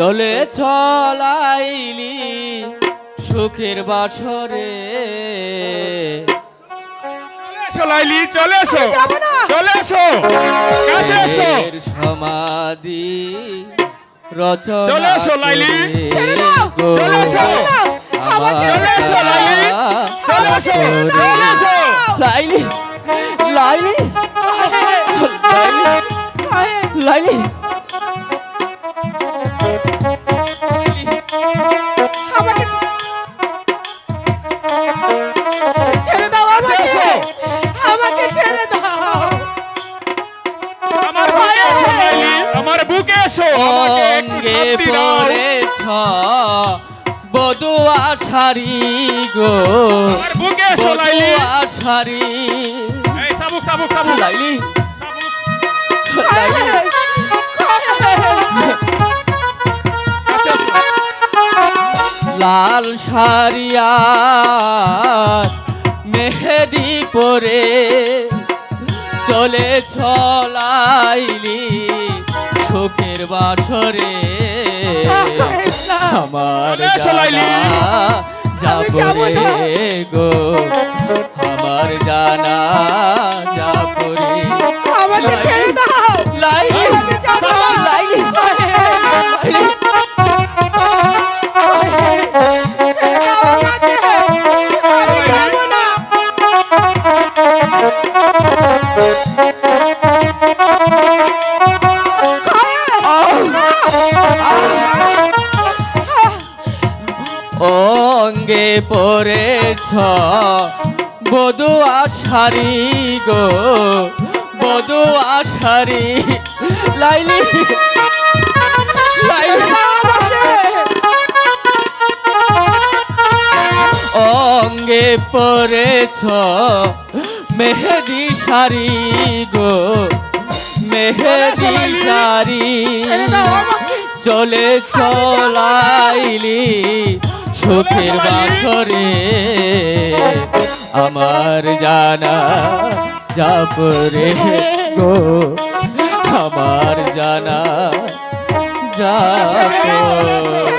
চলে চলাইলি সুখের বাসরে এসো লাইলি চলে এসো। চলে এসো। কাছে এসো। সমাধি রচনা চলে এসো, লাইলি। ছেড়ে দাও, চলে এসো। চলে এসো, লাইলি। চলে এসো। চলে এসো। লাইলি লাইলি। লাইলি। লাইলি। অঙ্গে পড়েছ। বধুয়া শাড়ি গো। এসো শাড়ি। লাইলি। লাল সারিয়া মেহেদি পরে চলে চলাইলি। সুখের বাসরে। আমার চলে এসো, লাইলি। জানা আমি যাব না। গো। আমার জানা যাপরে আমাকে ছেড়ে দাও। লাইলি যাব না। লাইলি লাইলি। ছেড়ে অঙ্গে পড়েছ। বধুয়া শাড়ি গো বধুয়া শাড়ি। লাইলি অঙ্গে পড়েছ মেহেদি শাড়ি গো মেহেদি শাড়ি। চলে চলাইলি। সুখের বাসরে আমার জানা যাপরে গো। আমার জানা দাও